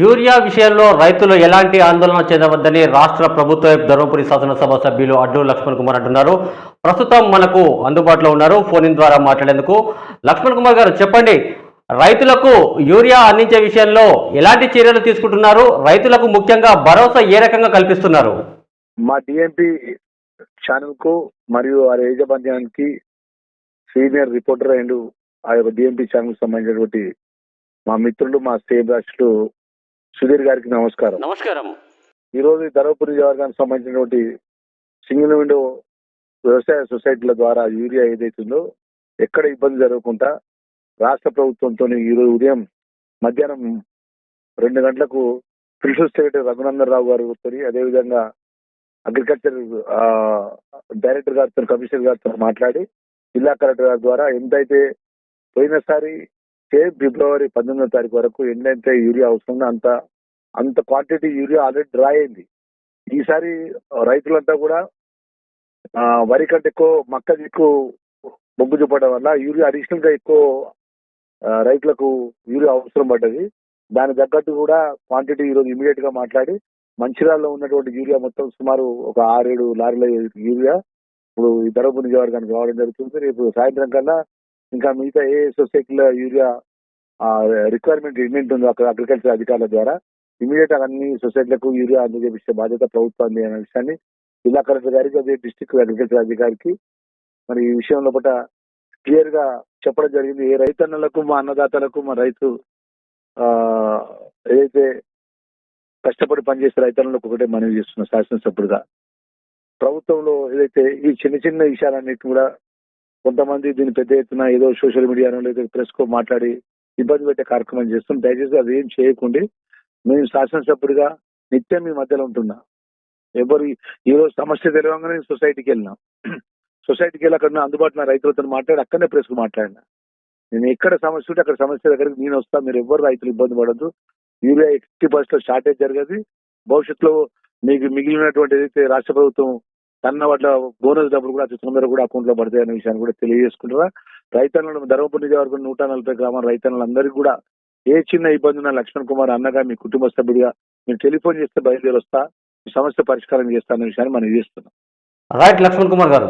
Urea విషయంలో రైతులు ఎలాంటి ఆందోళన చెందవద్దని రాష్ట్ర ప్రభుత్వ ధర్మపురి శాసనసభ సభ్యులు అడ్డు లక్ష్మణ్ కుమార్ అంటున్నారు. ప్రస్తుతం మనకు అందుబాటులో ఉన్నారు. ఫోన్ ఇన్ ద్వారా మాట్లాడేందుకు లక్ష్మణ్ కుమార్ గారు చెప్పండి. రైతులకు యూరియా అందించే విషయంలో ఎలాంటి చర్యలు తీసుకుంటున్నారు? రైతులకు ముఖ్యంగా భరోసా ఏ రకంగా కల్పిస్తున్నారు? మా డిఎంపి ఛానల్కు మరియు ఆ యజమాన్యానికి సీనియర్ రిపోర్టర్ అండ్ ఆ యొక్క డిఎంపి ఛానల్ సంబంధించినటువంటి మా మిత్రులు మా స్టేట్ రాష్ట్రులు సుధీర్ గారికి నమస్కారం. నమస్కారం. ఈ రోజు ధర్మపురి నియోజకవర్గానికి సంబంధించినటువంటి సింగిల్ విండో వ్యవసాయ సొసైటీల ద్వారా యూరియా ఏదైతుందో ఎక్కడ ఇబ్బంది జరగకుండా రాష్ట్ర ప్రభుత్వంతో ఈ రోజు ఉదయం మధ్యాహ్నం రెండు గంటలకు ప్రిన్సిపల్ సెక్రటరీ రఘునందన్ రావు గారు తోని అదేవిధంగా అగ్రికల్చర్ డైరెక్టర్ గారితో కమిషనర్ గారితో మాట్లాడి జిల్లా కలెక్టర్ గారి ద్వారా ఎంతైతే పోయినసారి ఫిబ్రవరి పంతొమ్మిదో తారీఖు వరకు ఎండైతే యూరియా అవసరం అంత అంత క్వాంటిటీ యూరియా ఆల్రెడీ డ్రా అయింది. ఈసారి రైతులంతా కూడా వరి కంటే ఎక్కువ మక్కది ఎక్కువ మొగ్గు చూపడం వల్ల యూరియా అడిషనల్గా ఎక్కువ రైతులకు యూరియా అవసరం పడ్డది. దాని తగ్గట్టు కూడా క్వాంటిటీ ఈరోజు ఇమీడియట్గా మాట్లాడి మంచిర్యాలలో ఉన్నటువంటి యూరియా మొత్తం సుమారు ఒక ఆరేడు లారీల యూరియా ఇప్పుడు ఈ ధరపు నియోజకవర్గానికి రావడం జరుగుతుంది. రేపు సాయంత్రం కల్లా ఇంకా మిగతా ఏ సొసైటీలో యూరియా రిక్వైర్మెంట్ ఎన్ని ఉందో అక్కడ అగ్రికల్చర్ అధికారుల ద్వారా ఇమీడియట్ అన్ని సొసైటీలకు యూరియా అందజేపించే బాధ్యత ప్రభుత్వాన్ని అనే విషయాన్ని జిల్లా కలెక్టర్ గారికి అదే డిస్టిక్ అగ్రికల్చర్ అధికారికి మరి ఈ విషయం లోపల క్లియర్గా చెప్పడం జరిగింది. ఏ రైతన్నలకు మా అన్నదాతలకు మా రైతు ఆ ఏదైతే కష్టపడి పనిచేసే రైతన్నలకు ఒకటే మనవి చేస్తున్న శాసనసభ్యుడిగా ప్రభుత్వంలో ఏదైతే ఈ చిన్న చిన్న విషయాలన్నిటి కూడా కొంతమంది దీన్ని పెద్ద ఎత్తున ఏదో సోషల్ మీడియాలో లేదా ప్రెస్ కో మాట్లాడి ఇబ్బంది పెట్టే కార్యక్రమం చేస్తాం దయచేసి అది ఏం చేయకుండి. మేము శాసనసభ్యుడిగా నిత్యం మీ మధ్యలో ఉంటున్నా. ఎవరు ఈ రోజు సమస్య తెలియంగానే నేను సొసైటీకి వెళ్ళినా. సొసైటీకి వెళ్ళి అక్కడ అందుబాటులో రైతులతో మాట్లాడి అక్కడనే ప్రెస్కు మాట్లాడినా. నేను ఎక్కడ సమస్య ఉంటే అక్కడ సమస్య దగ్గరికి నేను వస్తా. మీరు ఎవరు రైతులు ఇబ్బంది పడద్దు. యూరియా ఎయిటీ పర్సెంట్ షార్టేజ్ జరగదు. భవిష్యత్తులో మీకు మిగిలినటువంటి ఏదైతే రాష్ట్ర ప్రభుత్వం తన్న వాటిలో బోనస్ డబ్బులు కూడా అతి తొందరగా కూడా అకౌంట్లో పడతాయి అనే విషయాన్ని కూడా తెలియజేసుకుంటారా రైతన్నులు ధర్మపురి నియోజకవర్గం నూట నలభై గ్రామాల రైతన్నులందరికీ కూడా ఏ చిన్న ఇబ్బంది ఉన్నా లక్ష్మణ్ కుమార్ అన్నగా మీ కుటుంబ సభ్యుడిగా మీరు టెలిఫోన్ చేస్తే బయలుదేరి వస్తా మీ సమస్య పరిష్కారం చేస్తా అనే విషయాన్ని మనం చేస్తున్నాం. రైట్ లక్ష్మణ్ కుమార్ గారు.